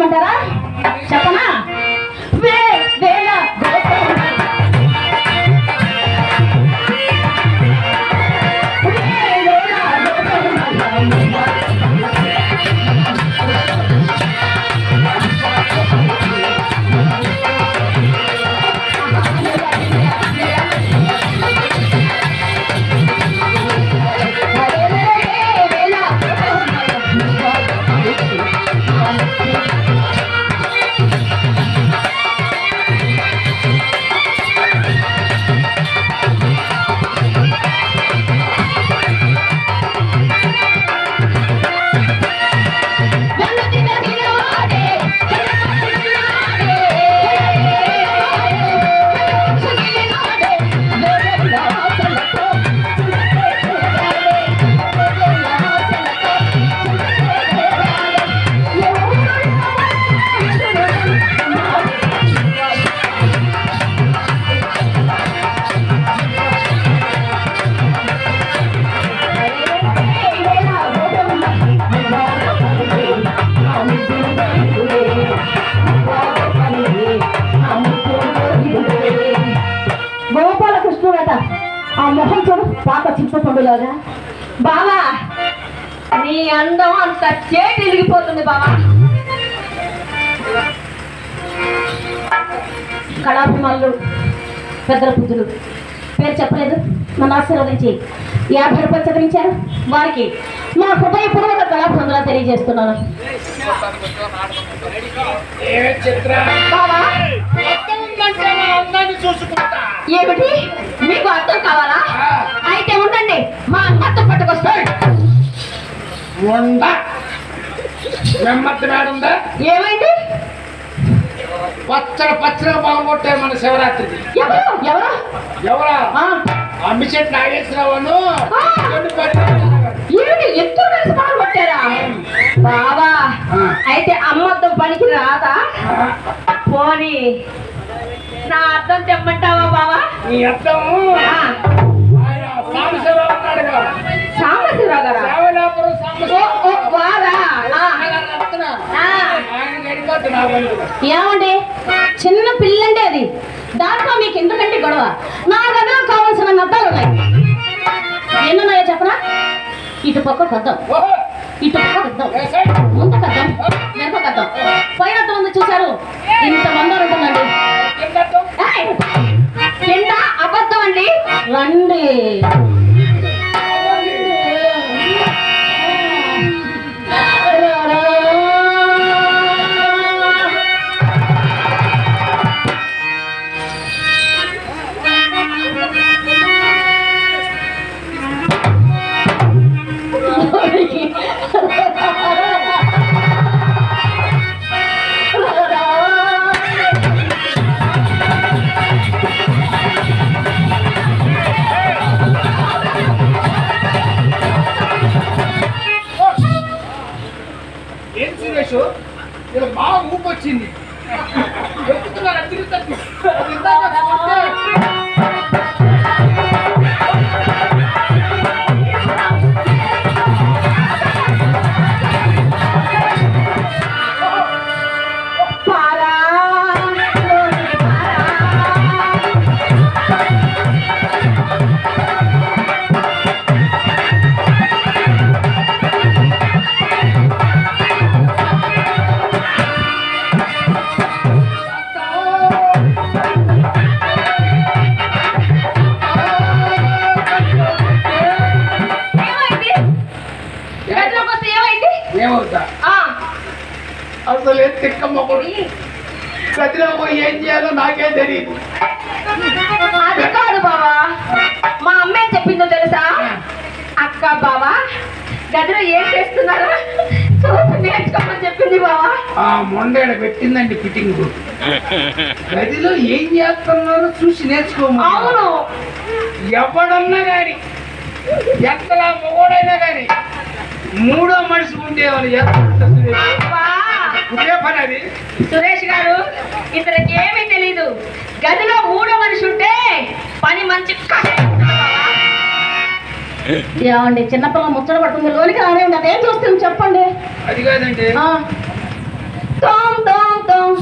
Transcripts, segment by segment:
చెప్పమంటారా చింతపండులాగా? బావా నీ అందం అంత చేతి ఇరిగిపోతుంది బావా. కళాభిమానులు పెద్దల పుత్రులు. పేరు చెప్పలేదు నన్ను ఆశీర్వదించి. యాభై రూపాయలు చదివించారు వారికి. నా హృదయపూర్వక కళాభివందన తెలియజేస్తున్నాను. ఏమిటి? మీకు అర్థం కావాలా? అయితే ఉండండి. మా అత్తతో పట్టుకొస్తాడు మేడుందా ఏమైంది? పచ్చడి పచ్చడిగా బాగుంటారు మన శివరాత్రికి ఎవరు? ఎవరు? అమ్మి చెట్టు నాగేశ్వరరావును ఎత్తు కలిసి బావా. అయితే అమ్మతో పనికి రాదా? పోనీ. నా అర్థం చెప్పమంటావా బావా? నీ అర్థం సాంబశివరావు ఉన్నాడు సాంబశివరావు గారా సాంబశివరావు వారా. ఏమండి? చిన్న పిల్లండి అది. దాంట్లో మీకు ఎందుకంటే గొడవ? నా దగ్గర కావాల్సిన నద్దాలు ఉన్నాయి. ఎన్నున్నాయో చెప్పనా ఇటు పక్క కద్దాం. ఇటు పక్క కద్దాం? ముందు కద్దాం. వెనక కద్దాం. పైన ఉంది చూశారు? ఇంత మంది ఉంటుందండి! కింద అబద్ధం అండి. రండి. వచ్చింది ఎక్కుతున్నారు అసలు ఏం తిక్కమ్మ కొడు గదిలో పోయి ఏం చేయాలో నాకే తెలియదు అది కాదు బావా. మా అమ్మ ఏం చెప్పిందో తెలుసా? అక్క బావా గదిలో ఏం చేస్తున్నారా చూసి నేర్చుకోమని చెప్పింది బావా. ఆ మొండేడ పెట్టిందండి ఫిట్టింగ్. గదిలో ఏం చేస్తున్నారో చూసి నేర్చుకోము అవును. ఎవడన్నా గాని ఎంతలా మొగోడైనా గాని మూడో మనిషి ఉండేవాళ్ళు ఎంత సురేష్? గారు ఇతనికి ఏమీ తెలీదు. గదిలో మూడో మనిషి ఉంటే పని మంచి ఏమండి చిన్నపిల్ల ముచ్చట పడుతుంది. లోనికి రానివ్వండి అదేం చూస్తుంది చెప్పండి. అది కాదండి. ఆ. తాం తగ్గదిం,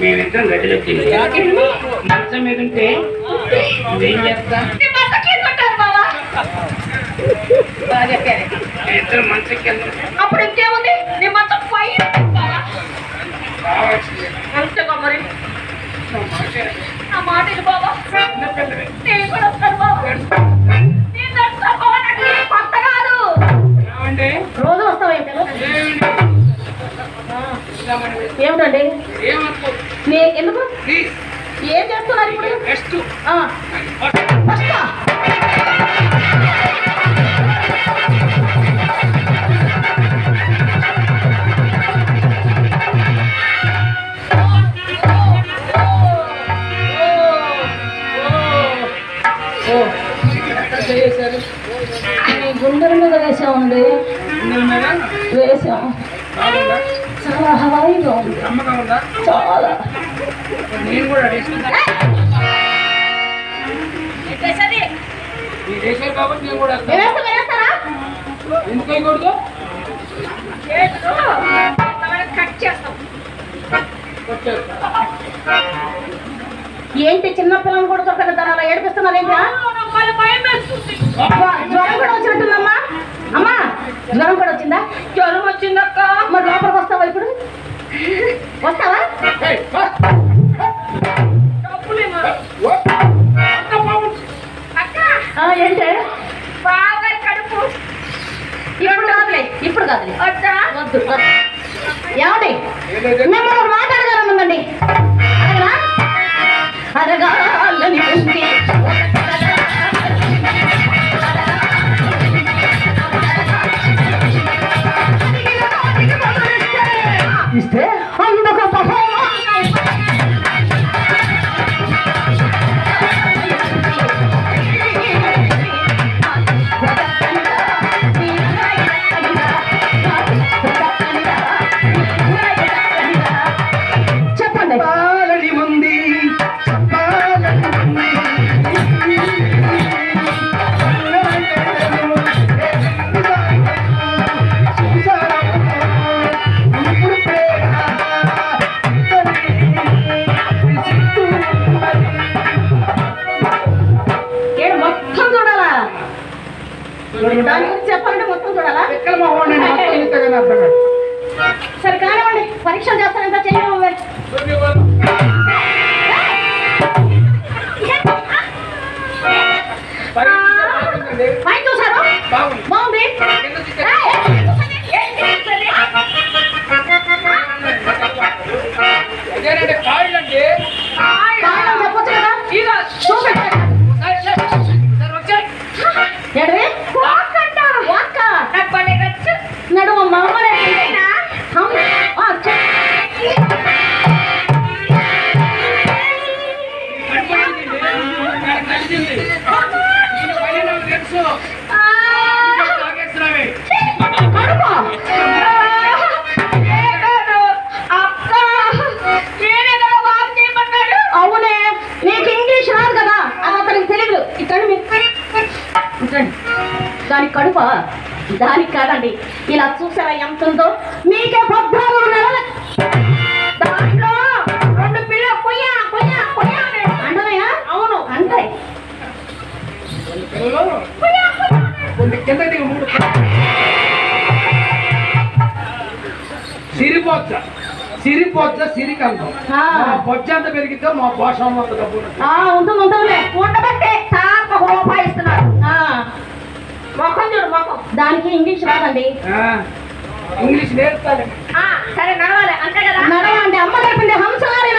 మేమిద్దరం గదిలోకి మంచం మీద ఉంటే చేస్తా మంచం అప్పుడు ఇంకేముంది? కావాల్సింది అంతగా మరి. నా మాట బాబా. నేను కూడా వస్తాను బాబా. కొత్త కాదు రోజు ఏమిటండి? ఎందుకు? ఏం చేస్తున్నారు ఇప్పుడు? రెస్ట్ వేసామండి వేసాం. చాలా హాయిగా ఉంది. చాలా. నేను కూడా అడిగిస్తున్నా మీరు చేశారు కాబట్టి నేను కూడా వేస్తాను. వేస్తా వేస్తారా ఎందుకు వేయకూడదు కట్ చేస్తాం. ఏంటి చిన్న పిల్లలు కూడా దొరకదు దాని అలా ఏడిపిస్తున్నారు ఏంటా జ్వరం కూడా వచ్చినట్టుందమ్మా. అమ్మా జ్వరం కూడా వచ్చిందా? జ్వరం వచ్చిందక్క. మరి లోపలికి వస్తావా ఇప్పుడు? వస్తావా? ఏంటి? బాగా కడుపు. ఇప్పుడు కాదులే ఇప్పుడు కాదులే. వద్దు? వద్దు ఏమండి? దాని గురించి చెప్పాలంటే మొత్తం చూడాలా? ఎక్కడ మొహం మొత్తం ఇంతగానే అర్థం కాదు. సరే కానివ్వండి. పరీక్షలు చేస్తానంత చేయడం బాగుందండి. పైన చూసారు బాగుంది. దానికి కడుప దానికి కాదండి. ఇలా చూసారా ఎంత ఉందో? మీకే పద్నాలుగు నెలలు దాంట్లో రెండు కొయ్యా కొయ్యా కొయ్యా అవును. సిరిపోచ్చ. సిరిపోచ్చ సిరికంతం అంత పెరిగితే మా భాష అంత డబ్బు ఉంటుంది. ఉంటుంది. ఉండబట్టే. మొఖం చూడు మొఖం. దానికి ఇంగ్లీష్ రాదండి. ఇంగ్లీష్ సరే నడవాలి. అంతే కదా? నడవండి అమ్మ నేర్పింది హంసలారి